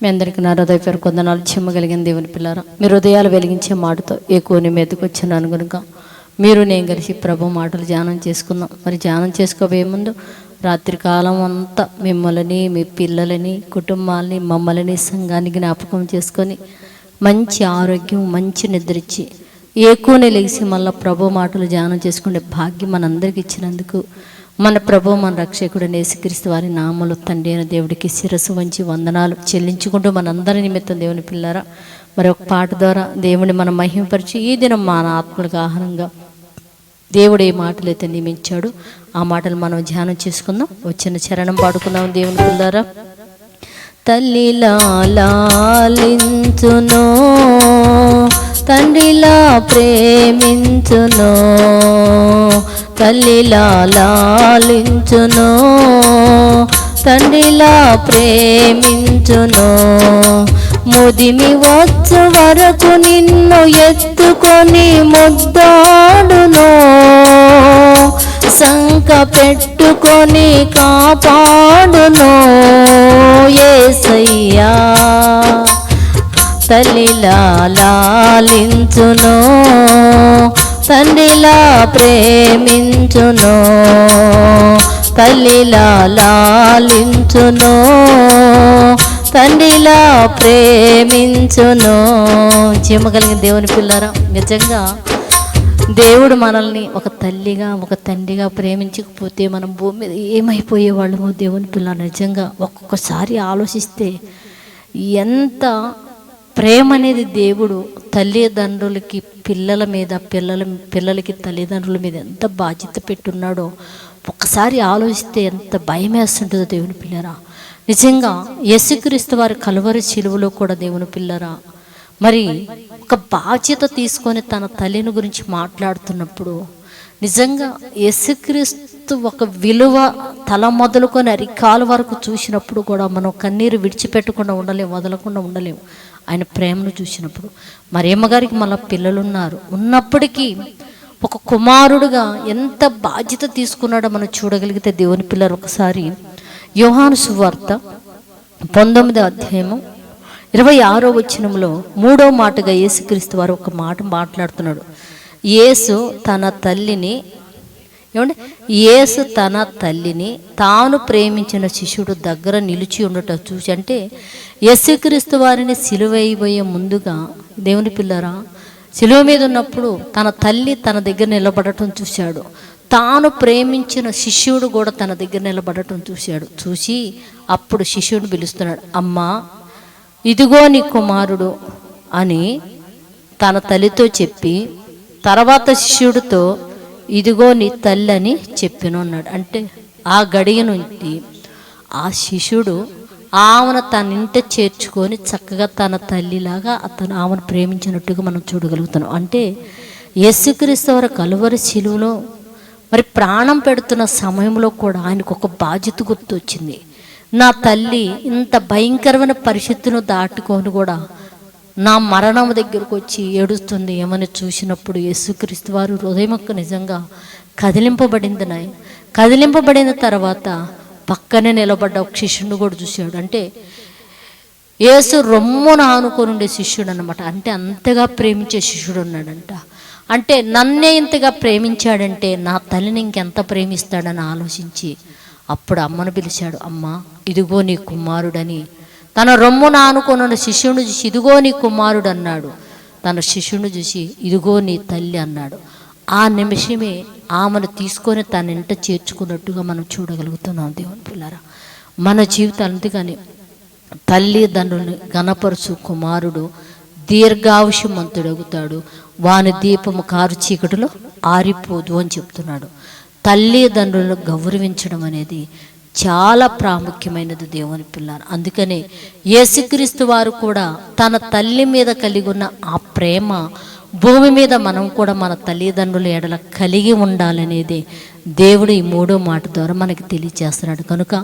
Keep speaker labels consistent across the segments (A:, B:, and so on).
A: మీ అందరికీ నా హృదయ పేరు కొందనాలు చెమ్మగలిగిన దేవుని పిల్లారా. మీ హృదయాలు వెలిగించే మాటతో ఎక్కువ మీదకి వచ్చినాను కనుక మీరు నేను కలిసి ప్రభు మాటలు ధ్యానం చేసుకుందాం. మరి ధ్యానం చేసుకోబోయే ముందు రాత్రి కాలం అంతా మిమ్మల్ని మీ పిల్లలని కుటుంబాలని మమ్మల్ని సంఘాన్ని జ్ఞాపకం చేసుకొని మంచి ఆరోగ్యం మంచి నిద్రిచ్చి ఎక్కువనే లేచి మళ్ళీ ప్రభు మాటలు ధ్యానం చేసుకునే భాగ్యం మనందరికి ఇచ్చినందుకు మన ప్రభు మన రక్షకుడు నేసుక్రీస్తు వారి నామలు తండ్రి అయిన దేవుడికి శిరస్సు వంచి వందనాలు చెల్లించుకుంటూ మనందరి నిమిత్తం దేవుని పిల్లరా మరి ఒక పాట ద్వారా దేవుని మనం మహిమపరిచి ఈ దినం మన ఆత్మలకు ఆహారంగా దేవుడు ఏ మాటలు అయితే నియమించాడు. ఆ మాటలు మనం ధ్యానం చేసుకుందాం. వచ్చిన చరణం పాడుకుందాం దేవుని పిల్లారా. తల్లిలా లాలించును తండ్రిలా ప్రేమించును తల్లిలా లాలించును తండ్రిలా ప్రేమించును. ముదిమి వచ్చు వరకు నిన్ను ఎత్తుకొని ముద్దాడును. సంక పెట్టుకొని కాపాడును. ఏసయ్యా తల్లిలా లాలించును తండ్రిలా ప్రేమించును తల్లిలా లాలించును తండ్రిలా ప్రేమించును. చేయగలిగిన దేవుని పిల్లరా నిజంగా దేవుడు మనల్ని ఒక తల్లిగా ఒక తండ్రిగా ప్రేమించకపోతే మనం భూమి మీద ఏమైపోయేవాళ్ళమో దేవుని పిల్ల నిజంగా ఒక్కొక్కసారి ఆలోచిస్తే ఎంత ప్రేమ అనేది దేవుడు తల్లిదండ్రులకి పిల్లల మీద పిల్లల పిల్లలకి తల్లిదండ్రుల మీద ఎంత బాధ్యత పెట్టున్నాడో ఒకసారి ఆలోచిస్తే ఎంత భయం వేస్తుంటుందో దేవుని పిల్లరా. నిజంగా యశుక్రీస్తు వారి కలువరి చిలువలో కూడా దేవుని పిల్లరా. మరి ఒక బాధ్యత తీసుకొని తన తల్లిని గురించి మాట్లాడుతున్నప్పుడు నిజంగా క్రీస్తు ఒక విలువ తల మొదలుకొని అరికాల వరకు చూసినప్పుడు కూడా మనం కన్నీరు విడిచిపెట్టకుండా ఉండలేము వదలకుండా ఉండలేము. ఆయన ప్రేమను చూసినప్పుడు. మరి అమ్మగారికి మళ్ళీ పిల్లలున్నారు. ఉన్నప్పటికీ ఒక కుమారుడుగా ఎంత బాధ్యత తీసుకున్నాడో మనం చూడగలిగితే దేవుని పిల్లలు ఒకసారి. యోహాను సువార్త పంతొమ్మిదో అధ్యాయము ఇరవై ఆరో వచనంలో మూడో మాటగా యేసుక్రీస్తు వారు ఒక మాట మాట్లాడుతున్నాడు. యేసు తన తల్లిని ఏమంటే యేసు తన తల్లిని తాను ప్రేమించిన శిష్యుడు దగ్గర నిలిచి ఉండటం చూసి అంటే యేసుక్రీస్తు వారిని సిలువైపోయే ముందుగా దేవుని పిల్లరా సిలువ మీద ఉన్నప్పుడు తన తల్లి తన దగ్గర నిలబడటం చూశాడు. తాను ప్రేమించిన శిష్యుడు కూడా తన దగ్గర నిలబడటం చూశాడు. చూసి అప్పుడు శిష్యుడు పిలుస్తున్నాడు అమ్మా ఇదిగో నీ కుమారుడు అని తన తల్లితో చెప్పి తర్వాత శిష్యుడితో ఇదిగో నీ తల్లి అని చెప్పినన్నాడు అంటే ఆ గడియ నుండి ఆ శిష్యుడు ఆమెను తన ఇంట చేర్చుకొని చక్కగా తన తల్లిలాగా అతను ఆమెను ప్రేమించినట్టుగా మనం చూడగలుగుతున్నాం. అంటే యేసుక్రీస్తు వారి కలువరి శిలువలో మరి ప్రాణం పెడుతున్న సమయంలో కూడా ఆయనకు ఒక బాధ్యత గుర్తొచ్చింది. నా తల్లి ఇంత భయంకరమైన పరిస్థితిని దాటుకొని కూడా నా మరణం దగ్గరకు వచ్చి ఏడుస్తుంది ఏమని చూసినప్పుడు యేసుక్రీస్తు వారు హృదయమొక్క నిజంగా కదిలింపబడింది నాయ కదిలింపబడిన తర్వాత పక్కనే నిలబడ్డ ఒక శిష్యుడు కూడా చూశాడు. అంటే యేసు రొమ్మున ఆనుకొని ఉండే శిష్యుడు అనమాట అంటే అంతగా ప్రేమించే శిష్యుడు ఉన్నాడంట అంటే నన్నే ఇంతగా ప్రేమించాడంటే నా తల్లిని ఇంకెంత ప్రేమిస్తాడని ఆలోచించి అప్పుడు అమ్మను పిలిచాడు. అమ్మ ఇదిగో నీ కుమారుడని తన రొమ్మున ఆనుకొని ఉన్న శిష్యుని చూసి ఇదిగో నీ కుమారుడు అన్నాడు. తన శిష్యుని చూసి ఇదిగో నీ తల్లి అన్నాడు. ఆ నిమిషమే ఆమెను తీసుకొని తన ఇంట చేర్చుకున్నట్టుగా మనం చూడగలుగుతున్నాం దేవుని పిల్లరా. మన జీవితాలు అందుకని తల్లిదండ్రులను గణపరుచు కుమారుడు దీర్ఘాయుషమంతుడగుతాడు వాని దీపము కారు చీకటిలో ఆరిపోదు అని చెప్తున్నాడు. తల్లిదండ్రులను గౌరవించడం అనేది చాలా ప్రాముఖ్యమైనది దేవుని పిల్లలు అందుకనే యేసుక్రీస్తు వారు కూడా తన తల్లి మీద కలిగి ఉన్న ఆ ప్రేమ భూమి మీద మనం కూడా మన తల్లిదండ్రుల ఎడల కలిగి ఉండాలనేది దేవుడు ఈ మూడో మాట ద్వారా మనకి తెలియచేస్తున్నాడు కనుక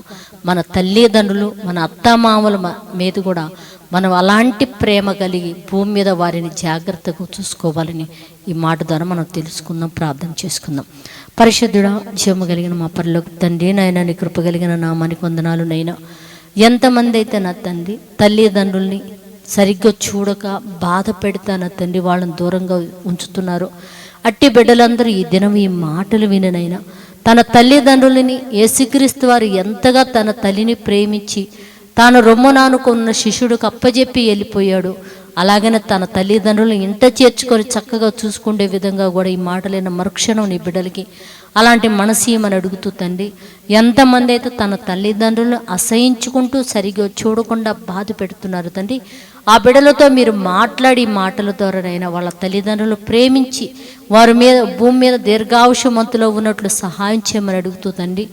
A: మన తల్లిదండ్రులు మన అత్తమామల మీద కూడా మనం అలాంటి ప్రేమ కలిగి భూమి మీద వారిని జాగ్రత్తగా చూసుకోవాలని ఈ మాట ద్వారా మనం తెలుసుకుందాం ప్రార్థన చేసుకుందాం. పరిశుద్ధుడా జీవము కలిగిన మా పరలోకి తండ్రి నాయన నీ కృప కలిగిన నామానికి వందనాలు నైనా ఎంతమంది అయితే నా తండ్రి తల్లిదండ్రుల్ని సరిగ్గా చూడక బాధ పెడతాన తండ్రి వాళ్ళని దూరంగా ఉంచుతున్నారు. అట్టి బిడ్డలందరూ ఈ దినం ఈ మాటలు విననైనా తన తల్లిదండ్రులని యేసుక్రీస్తు వారు ఎంతగా తన తల్లిని ప్రేమించి తాను రొమ్మునానుకున్న శిష్యుడికి అప్పజెప్పి వెళ్ళిపోయాడు. అలాగనే తన తల్లిదండ్రులను ఇంట చేర్చుకొని చక్కగా చూసుకునే విధంగా కూడా ఈ మాటలైన మరుక్షణం నీ బిడ్డలకి అలాంటి మనసీయమని అడుగుతూ తండ్రి ఎంతమంది అయితే తన తల్లిదండ్రులను అసహించుకుంటూ సరిగ్గా చూడకుండా బాధ పెడుతున్నారు తండ్రి ఆ బిడ్డలతో మీరు మాట్లాడి మాటల ద్వారానైనా వాళ్ళ తల్లిదండ్రులు ప్రేమించి వారి మీద భూమి మీద దీర్ఘాంశమంతులో ఉన్నట్లు సహాయం చేయమని అడుగుతూ తండ్రి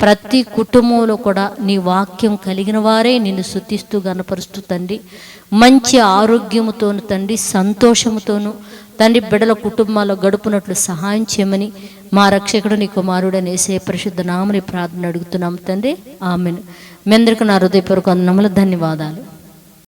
A: ప్రతి కుటుంబంలో కూడా నీ వాక్యం కలిగిన వారే నిన్ను శుద్ధిస్తూ గనపరుస్తూ తండ్రి. మంచి ఆరోగ్యముతోను తండ్రి సంతోషముతోను తండ్రి బిడల కుటుంబాల్లో గడుపునట్లు సహాయం చేయమని మా రక్షకుడు నీ కుమారుడు అనేసే పరిశుద్ధ నామని ప్రార్థన అడుగుతున్నాం తండ్రి. ఆమెను. మీ అందరికీ నా హృదయపూర్వక వందనములు. ధన్యవాదాలు.